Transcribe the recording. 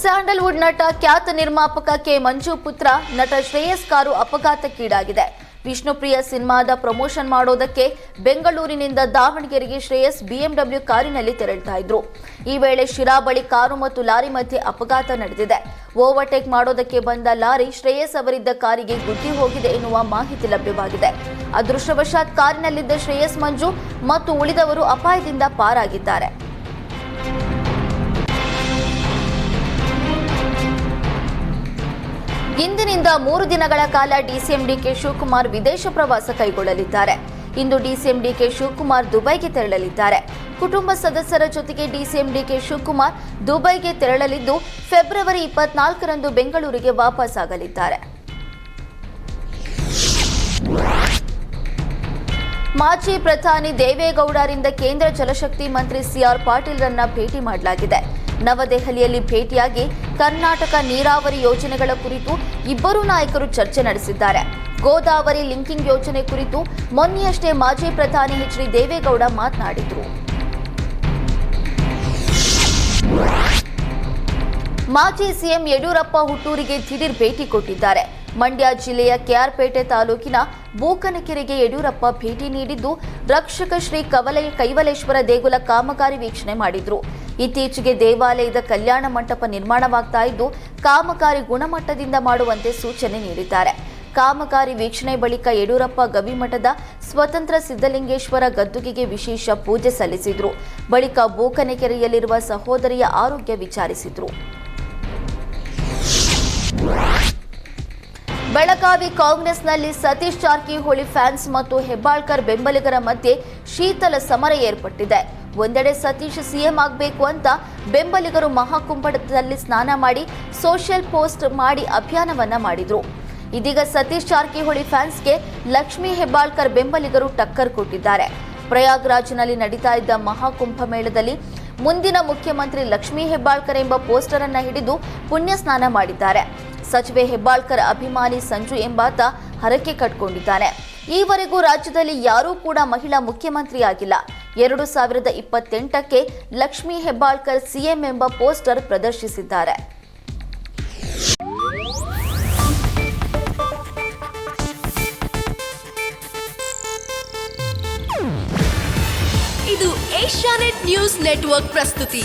Sandalwood ನಟ ಖ್ಯಾತ ನಿರ್ಮಾಪಕ ಕೆ ಮಂಜು ಪುತ್ರ, ನಟ ಶ್ರೇಯಸ್ ಕಾರು ಅಪಘಾತಕ್ಕೀಡಾಗಿದೆ. ವಿಷ್ಣುಪ್ರಿಯ ಸಿನಿಮಾದ ಪ್ರಮೋಷನ್ ಮಾಡೋದಕ್ಕೆ ಬೆಂಗಳೂರಿನಿಂದ ದಾವಣಗೆರೆಗೆ ಶ್ರೇಯಸ್ ಬಿಎಂಡಬ್ಲ್ಯೂ ಕಾರಿನಲ್ಲಿ ತೆರಳ್ತಾ ಇದ್ರು. ಈ ವೇಳೆ ಶಿರಾ ಬಳಿ ಕಾರು ಮತ್ತು ಲಾರಿ ಮಧ್ಯೆ ಅಪಘಾತ ನಡೆದಿದೆ. ಓವರ್ಟೇಕ್ ಮಾಡೋದಕ್ಕೆ ಬಂದ ಲಾರಿ ಶ್ರೇಯಸ್ ಅವರಿದ್ದ ಕಾರಿಗೆ ಗುದ್ದಿ ಹೋಗಿದೆ ಎನ್ನುವ ಮಾಹಿತಿ ಲಭ್ಯವಾಗಿದೆ. ಅದೃಷ್ಟವಶಾತ್ ಕಾರಿನಲ್ಲಿದ್ದ ಶ್ರೇಯಸ್ ಮಂಜು ಮತ್ತು ಉಳಿದವರು ಅಪಾಯದಿಂದ ಪಾರಾಗಿದ್ದಾರೆ. ಇಂದಿನಿಂದ ಮೂರು ದಿನಗಳ ಕಾಲ ಡಿಸಿಎಂ ಡಿಕೆ ಶಿವಕುಮಾರ್ ವಿದೇಶ ಪ್ರವಾಸ ಕೈಗೊಳ್ಳಲಿದ್ದಾರೆ. ಇಂದು ಡಿಸಿಎಂ ಡಿಕೆ ಶಿವಕುಮಾರ್ ದುಬೈಗೆ ತೆರಳಲಿದ್ದಾರೆ. ಕುಟುಂಬ ಸದಸ್ಯರ ಜೊತೆಗೆ ಡಿಸಿಎಂ ಡಿಕೆ ಶಿವಕುಮಾರ್ ದುಬೈಗೆ ತೆರಳಲಿದ್ದು, ಫೆಬ್ರವರಿ ಇಪ್ಪತ್ನಾಲ್ಕರಂದು ಬೆಂಗಳೂರಿಗೆ ವಾಪಸ್ ಆಗಲಿದ್ದಾರೆ. ಮಾಜಿ ಪ್ರಧಾನಿ ದೇವೇಗೌಡರಿಂದ ಕೇಂದ್ರ ಜಲಶಕ್ತಿ ಮಂತ್ರಿ ಸಿಆರ್ ಪಾಟೀಲ್ರನ್ನ ಭೇಟಿ ಮಾಡಲಾಗಿದೆ. ನವದೆಹಲಿಯಲ್ಲಿ ಭೇಟಿಯಾಗಿ ಕರ್ನಾಟಕ ನೀರಾವರಿ ಯೋಜನೆಗಳ ಕುರಿತು ಇಬ್ಬರೂ ನಾಯಕರು ಚರ್ಚೆ ನಡೆಸಿದ್ದಾರೆ. ಗೋದಾವರಿ ಲಿಂಕಿಂಗ್ ಯೋಜನೆ ಕುರಿತು ಮೊನ್ನೆಯಷ್ಟೇ ಮಾಜಿ ಪ್ರಧಾನಿ ಎಚ್ ಡಿ ದೇವೇಗೌಡ ಮಾತನಾಡಿದರು. ಮಾಜಿ ಸಿಎಂ ಯಡಿಯೂರಪ್ಪ ಹುಟ್ಟೂರಿಗೆ ದಿಢೀರ್ ಭೇಟಿ ಕೊಟ್ಟಿದ್ದಾರೆ. ಮಂಡ್ಯ ಜಿಲ್ಲೆಯ ಕೆಆರ್ಪೇಟೆ ತಾಲೂಕಿನ ಬೂಕನಕೆರೆಗೆ ಯಡಿಯೂರಪ್ಪ ಭೇಟಿ ನೀಡಿದ್ದು, ರಕ್ಷಕ ಶ್ರೀ ಕವಲೈ ಕೈವಲೇಶ್ವರ ದೇಗುಲ ಕಾಮಗಾರಿ ವೀಕ್ಷಣೆ ಮಾಡಿದ್ರು. ಇತ್ತೀಚೆಗೆ ದೇವಾಲಯದ ಕಲ್ಯಾಣ ಮಂಟಪ ನಿರ್ಮಾಣವಾಗ್ತಾ ಇದ್ದು ಕಾಮಗಾರಿ ಗುಣಮಟ್ಟದಿಂದ ಮಾಡುವಂತೆ ಸೂಚನೆ ನೀಡಿದ್ದಾರೆ. ಕಾಮಗಾರಿ ವೀಕ್ಷಣೆ ಬಳಿಕ ಯಡಿಯೂರಪ್ಪ ಗವಿಮಠದ ಸ್ವತಂತ್ರ ಸಿದ್ದಲಿಂಗೇಶ್ವರ ಗದ್ದುಗೆಗೆ ವಿಶೇಷ ಪೂಜೆ ಸಲ್ಲಿಸಿದ್ರು. ಬಳಿಕ ಬೋಕನೆಕೆರೆಯಲ್ಲಿರುವ ಸಹೋದರಿಯ ಆರೋಗ್ಯ ವಿಚಾರಿಸಿದ್ರು. ಬೆಳಗಾವಿ ಕಾಂಗ್ರೆಸ್ನಲ್ಲಿ ಸತೀಶ್ ಜಾರಕಿಹೊಳಿ ಫ್ಯಾನ್ಸ್ ಮತ್ತು ಹೆಬ್ಬಾಳ್ಕರ್ ಬೆಂಬಲಿಗರ ಮಧ್ಯೆ ಶೀತಲ ಸಮರ ಏರ್ಪಟ್ಟಿದೆ. ಒಂದೆಡೆ ಸತೀಶ್ ಸಿಎಂ ಆಗಬೇಕು ಅಂತ ಬೆಂಬಲಿಗರು ಮಹಾಕುಂಭದಲ್ಲಿ ಸ್ನಾನ ಮಾಡಿ ಸೋಷಿಯಲ್ ಪೋಸ್ಟ್ ಮಾಡಿ ಅಭಿಯಾನವನ್ನ ಮಾಡಿದ್ರು. ಇದೀಗ ಸತೀಶ್ ಜಾರಕಿಹೊಳಿ ಫ್ಯಾನ್ಸ್ಗೆ ಲಕ್ಷ್ಮೀ ಹೆಬ್ಬಾಳ್ಕರ್ ಬೆಂಬಲಿಗರು ಟಕ್ಕರ್ ಕೊಟ್ಟಿದ್ದಾರೆ. ಪ್ರಯಾಗ್ರಾಜ್ನಲ್ಲಿ ನಡೀತಾ ಇದ್ದ ಮಹಾಕುಂಭ ಮೇಳದಲ್ಲಿ ಮುಂದಿನ ಮುಖ್ಯಮಂತ್ರಿ ಲಕ್ಷ್ಮೀ ಹೆಬ್ಬಾಳ್ಕರ್ ಎಂಬ ಪೋಸ್ಟರ್ ಅನ್ನ ಹಿಡಿದು ಪುಣ್ಯ ಸ್ನಾನ ಮಾಡಿದ್ದಾರೆ. ಸಚಿವೆ ಹೆಬ್ಬಾಳ್ಕರ್ ಅಭಿಮಾನಿ ಸಂಜು ಎಂಬಾತ ಹರಕೆ ಕಟ್ಕೊಂಡಿದ್ದಾನೆ. ಈವರೆಗೂ ರಾಜ್ಯದಲ್ಲಿ ಯಾರೂ ಕೂಡ ಮಹಿಳಾ ಮುಖ್ಯಮಂತ್ರಿ ಆಗಿಲ್ಲ ಎರಡು ಸಾವಿರದ ಇಪ್ಪತ್ತೆಂಟಕ್ಕೆ ಲಕ್ಷ್ಮೀ ಹೆಬ್ಬಾಳ್ಕರ್ ಸಿಎಂ ಎಂಬ ಪೋಸ್ಟರ್ ಪ್ರದರ್ಶಿಸಿದ್ದಾರೆ. ಇದು ಏಷ್ಯಾನೆಟ್ ನ್ಯೂಸ್ ನೆಟ್ವರ್ಕ್ ಪ್ರಸ್ತುತಿ.